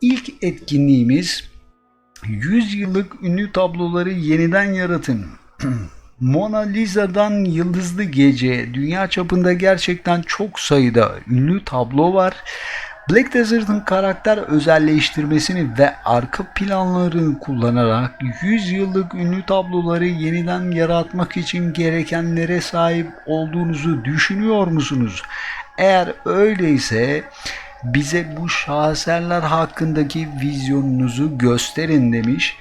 İlk etkinliğimiz 100 yıllık ünlü tabloları yeniden yaratın. Mona Lisa'dan Yıldızlı Gece, dünya çapında gerçekten çok sayıda ünlü tablo var. Black Desert'ın karakter özelleştirmesini ve arka planlarını kullanarak 100 yıllık ünlü tabloları yeniden yaratmak için gerekenlere sahip olduğunuzu düşünüyor musunuz? Eğer öyleyse bize bu şaheserler hakkındaki vizyonunuzu gösterin demiş.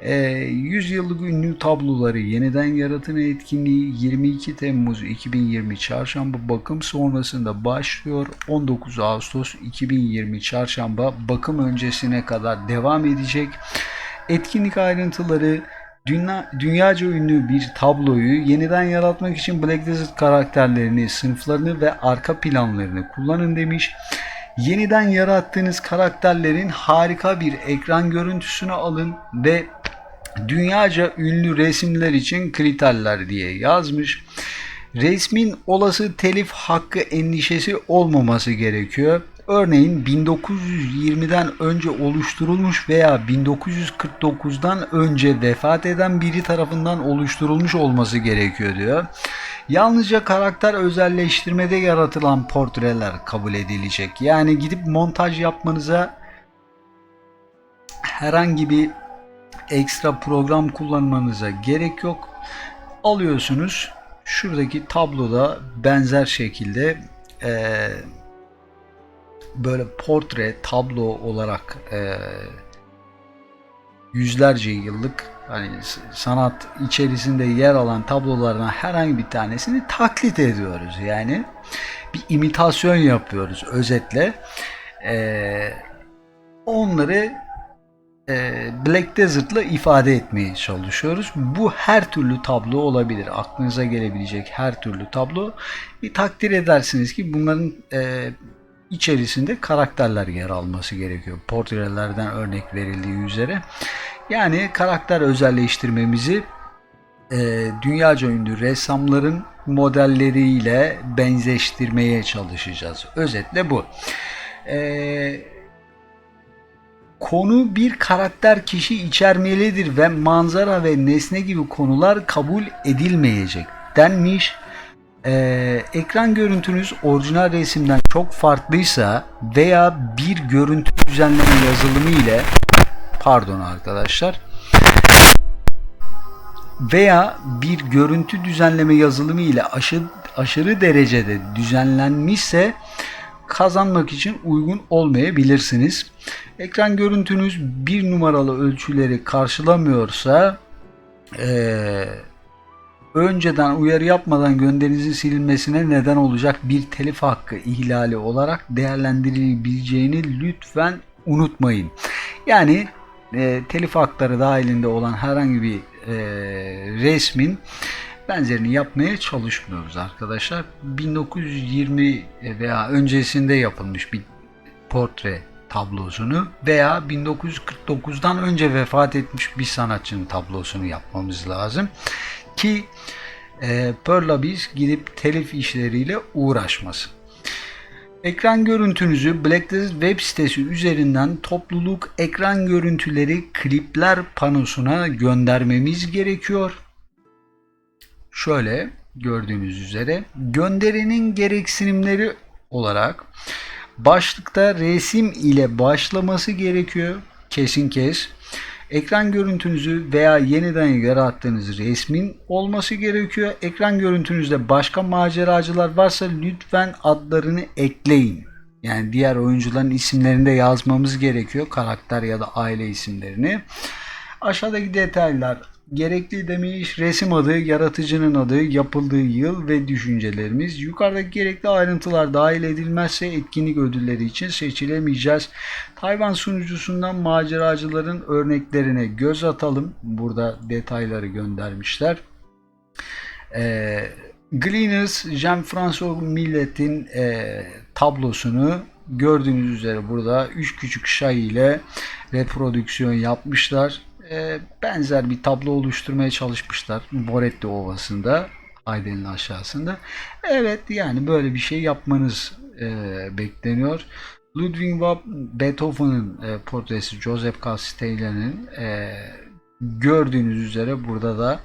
Ee, 100 yıllık ünlü tabloları yeniden yaratın etkinliği 22 Temmuz 2020 çarşamba bakım sonrasında başlıyor. 19 Ağustos 2020 çarşamba bakım öncesine kadar devam edecek. Etkinlik ayrıntıları Dünya, dünyaca ünlü bir tabloyu yeniden yaratmak için Black Desert karakterlerini, sınıflarını ve arka planlarını kullanın demiş. Yeniden yarattığınız karakterlerin harika bir ekran görüntüsünü alın ve dünyaca ünlü resimler için kriterler diye yazmış. Resmin olası telif hakkı endişesi olmaması gerekiyor. Örneğin 1920'den önce oluşturulmuş veya 1949'dan önce vefat eden biri tarafından oluşturulmuş olması gerekiyor diyor. Yalnızca karakter özelleştirmede yaratılan portreler kabul edilecek. Yani gidip montaj yapmanıza herhangi bir ekstra program kullanmanıza gerek yok. Alıyorsunuz. Şuradaki tabloda benzer şekilde eee böyle portre, tablo olarak e, yüzlerce yıllık hani sanat içerisinde yer alan tablolardan herhangi bir tanesini taklit ediyoruz. Yani bir imitasyon yapıyoruz özetle. E, onları e, Black Desert'la ifade etmeye çalışıyoruz. Bu her türlü tablo olabilir. Aklınıza gelebilecek her türlü tablo. Bir takdir edersiniz ki bunların e, içerisinde karakterler yer alması gerekiyor. Portrelerden örnek verildiği üzere. Yani karakter özelleştirmemizi e, dünyaca ünlü ressamların modelleriyle benzeştirmeye çalışacağız. Özetle bu. E, konu bir karakter kişi içermelidir ve manzara ve nesne gibi konular kabul edilmeyecek denmiş ee, ekran görüntünüz orijinal resimden çok farklıysa veya bir görüntü düzenleme yazılımı ile pardon arkadaşlar veya bir görüntü düzenleme yazılımı ile aşırı, aşırı derecede düzenlenmişse kazanmak için uygun olmayabilirsiniz. Ekran görüntünüz bir numaralı ölçüleri karşılamıyorsa eee önceden uyarı yapmadan gönderinizin silinmesine neden olacak bir telif hakkı ihlali olarak değerlendirilebileceğini lütfen unutmayın. Yani e, telif hakları dahilinde olan herhangi bir e, resmin benzerini yapmaya çalışmıyoruz arkadaşlar. 1920 veya öncesinde yapılmış bir portre tablosunu veya 1949'dan önce vefat etmiş bir sanatçının tablosunu yapmamız lazım ki e, Perlabis gidip telif işleriyle uğraşmasın. Ekran görüntünüzü Black Desert web sitesi üzerinden topluluk ekran görüntüleri klipler panosuna göndermemiz gerekiyor. Şöyle gördüğünüz üzere gönderinin gereksinimleri olarak başlıkta resim ile başlaması gerekiyor. Kesin kes ekran görüntünüzü veya yeniden yarattığınız resmin olması gerekiyor. Ekran görüntünüzde başka maceracılar varsa lütfen adlarını ekleyin. Yani diğer oyuncuların isimlerini de yazmamız gerekiyor. Karakter ya da aile isimlerini. Aşağıdaki detaylar gerekli demiş resim adı, yaratıcının adı, yapıldığı yıl ve düşüncelerimiz. Yukarıdaki gerekli ayrıntılar dahil edilmezse etkinlik ödülleri için seçilemeyeceğiz. Tayvan sunucusundan maceracıların örneklerine göz atalım. Burada detayları göndermişler. E, Gleaners, Jean-François Millet'in e, tablosunu gördüğünüz üzere burada 3 küçük şay ile reprodüksiyon yapmışlar e, benzer bir tablo oluşturmaya çalışmışlar. Moretti Ovası'nda, Ayden'in aşağısında. Evet yani böyle bir şey yapmanız e, bekleniyor. Ludwig van Beethoven'ın e, portresi Joseph Castellani'nin e, gördüğünüz üzere burada da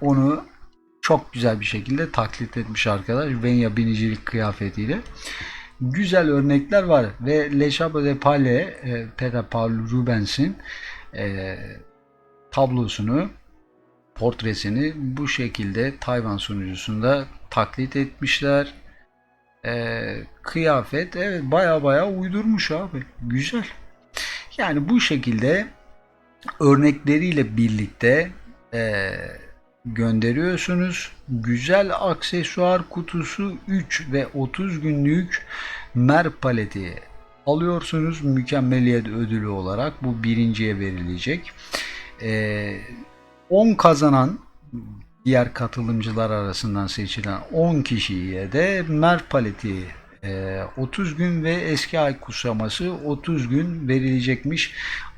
onu çok güzel bir şekilde taklit etmiş arkadaş Venya binicilik kıyafetiyle. Güzel örnekler var ve Le Chapelle de Palais, e, Peter Paul Rubens'in e, tablosunu portresini bu şekilde Tayvan sunucusunda taklit etmişler. Ee, kıyafet evet baya baya uydurmuş abi. Güzel. Yani bu şekilde örnekleriyle birlikte e, gönderiyorsunuz. Güzel aksesuar kutusu 3 ve 30 günlük mer paleti alıyorsunuz mükemmeliyet ödülü olarak. Bu birinciye verilecek. Ee, 10 kazanan diğer katılımcılar arasından seçilen 10 kişiye de mer paleti e, 30 gün ve eski ay kutsaması 30 gün verilecekmiş.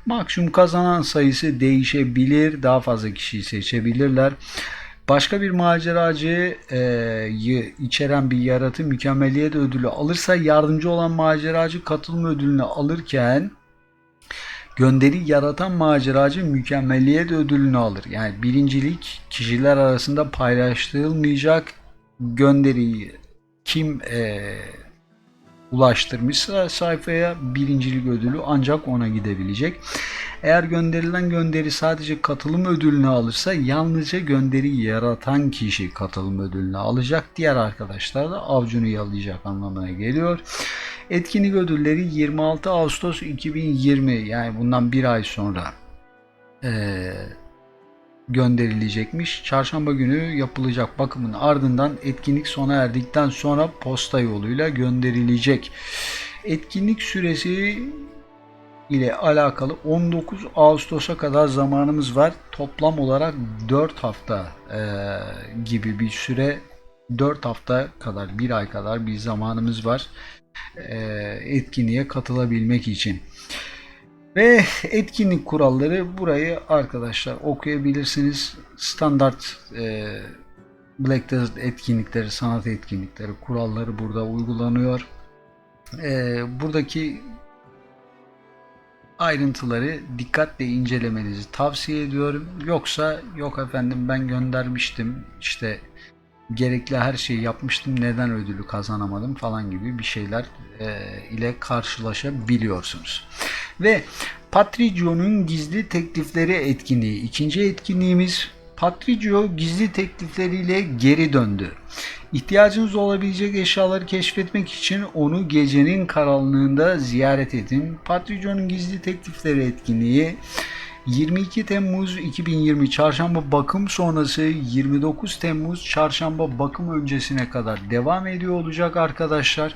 Maksimum kazanan sayısı değişebilir. Daha fazla kişiyi seçebilirler. Başka bir maceracı e, içeren bir yaratı mükemmeliyet ödülü alırsa yardımcı olan maceracı katılım ödülünü alırken gönderi yaratan maceracı mükemmeliyet ödülünü alır. Yani birincilik kişiler arasında paylaştırılmayacak gönderiyi kim e, ulaştırmışsa sayfaya birincilik ödülü ancak ona gidebilecek. Eğer gönderilen gönderi sadece katılım ödülünü alırsa yalnızca gönderi yaratan kişi katılım ödülünü alacak. Diğer arkadaşlar da avcunu yalayacak anlamına geliyor. Etkinlik ödülleri 26 Ağustos 2020 yani bundan bir ay sonra ee, gönderilecekmiş. Çarşamba günü yapılacak bakımın ardından etkinlik sona erdikten sonra posta yoluyla gönderilecek. Etkinlik süresi ile alakalı 19 Ağustos'a kadar zamanımız var. Toplam olarak 4 hafta e, gibi bir süre 4 hafta kadar bir ay kadar bir zamanımız var etkinliğe katılabilmek için. Ve etkinlik kuralları burayı arkadaşlar okuyabilirsiniz. Standart e, Black Desert etkinlikleri, sanat etkinlikleri, kuralları burada uygulanıyor. Buradaki ayrıntıları dikkatle incelemenizi tavsiye ediyorum. Yoksa yok efendim ben göndermiştim işte gerekli her şeyi yapmıştım neden ödülü kazanamadım falan gibi bir şeyler e, ile karşılaşabiliyorsunuz. Ve Patricio'nun gizli teklifleri etkinliği. ikinci etkinliğimiz Patricio gizli teklifleriyle geri döndü. İhtiyacınız olabilecek eşyaları keşfetmek için onu gecenin karanlığında ziyaret edin. Patricio'nun gizli teklifleri etkinliği 22 Temmuz 2020 çarşamba bakım sonrası 29 Temmuz çarşamba bakım öncesine kadar devam ediyor olacak arkadaşlar.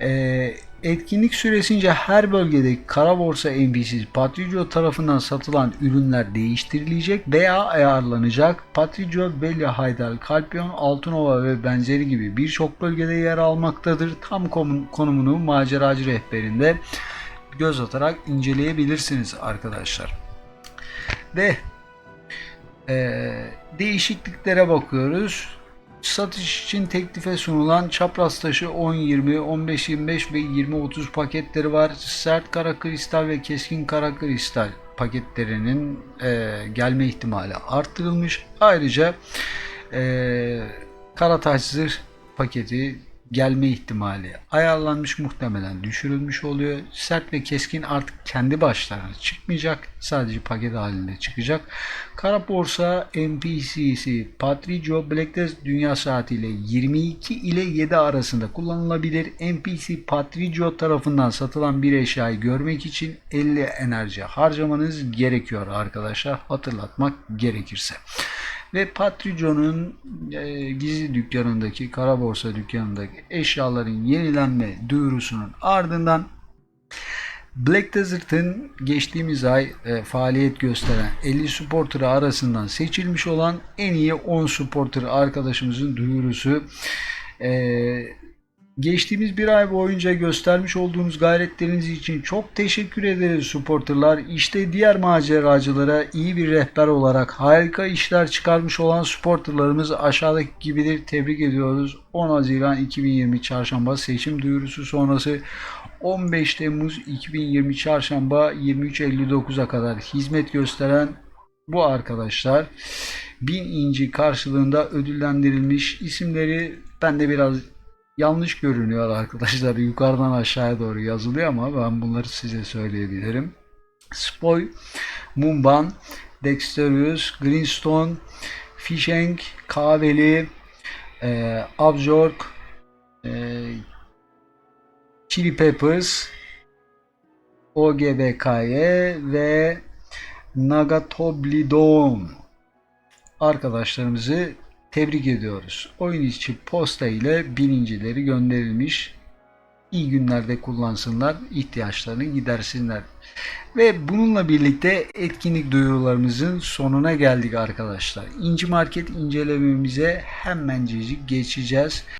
Ee, etkinlik süresince her bölgedeki kara borsa NPC Patricio tarafından satılan ürünler değiştirilecek veya ayarlanacak. Patricio, Belia, Haydar, Kalpion, Altınova ve benzeri gibi birçok bölgede yer almaktadır. Tam konumunu maceracı rehberinde göz atarak inceleyebilirsiniz arkadaşlar. Ve e, değişikliklere bakıyoruz. Satış için teklife sunulan çapraz taşı 10-20, 15-25 ve 20-30 paketleri var. Sert kara kristal ve keskin kara kristal paketlerinin e, gelme ihtimali arttırılmış. Ayrıca e, kara taş zırh paketi gelme ihtimali ayarlanmış muhtemelen düşürülmüş oluyor. Sert ve keskin artık kendi başlarına çıkmayacak. Sadece paket halinde çıkacak. Kara borsa NPC'si Patricio Blackdeath dünya saatiyle 22 ile 7 arasında kullanılabilir. NPC Patricio tarafından satılan bir eşyayı görmek için 50 enerji harcamanız gerekiyor arkadaşlar. Hatırlatmak gerekirse ve Patricio'nun e, gizli dükkanındaki, kara borsa dükkanındaki eşyaların yenilenme duyurusunun ardından Black Desert'ın geçtiğimiz ay e, faaliyet gösteren 50 supporter arasından seçilmiş olan en iyi 10 supporter arkadaşımızın duyurusu e, Geçtiğimiz bir ay boyunca göstermiş olduğunuz gayretleriniz için çok teşekkür ederiz supporterlar. İşte diğer maceracılara iyi bir rehber olarak harika işler çıkarmış olan supporterlarımız aşağıdaki gibidir. Tebrik ediyoruz. 10 Haziran 2020 Çarşamba seçim duyurusu sonrası 15 Temmuz 2020 Çarşamba 23.59'a kadar hizmet gösteren bu arkadaşlar 1000 inci karşılığında ödüllendirilmiş isimleri bende biraz yanlış görünüyor arkadaşlar. Yukarıdan aşağıya doğru yazılıyor ama ben bunları size söyleyebilirim. Spoy, Mumban, Dexterius, Greenstone, Fisheng, Kahveli, e, Abjork, e, Chili Peppers, OGBKY ve Nagatoblidon arkadaşlarımızı tebrik ediyoruz. Oyun içi posta ile birincileri gönderilmiş. İyi günlerde kullansınlar, ihtiyaçlarını gidersinler. Ve bununla birlikte etkinlik duyurularımızın sonuna geldik arkadaşlar. İnci Market incelememize hemencecik geçeceğiz.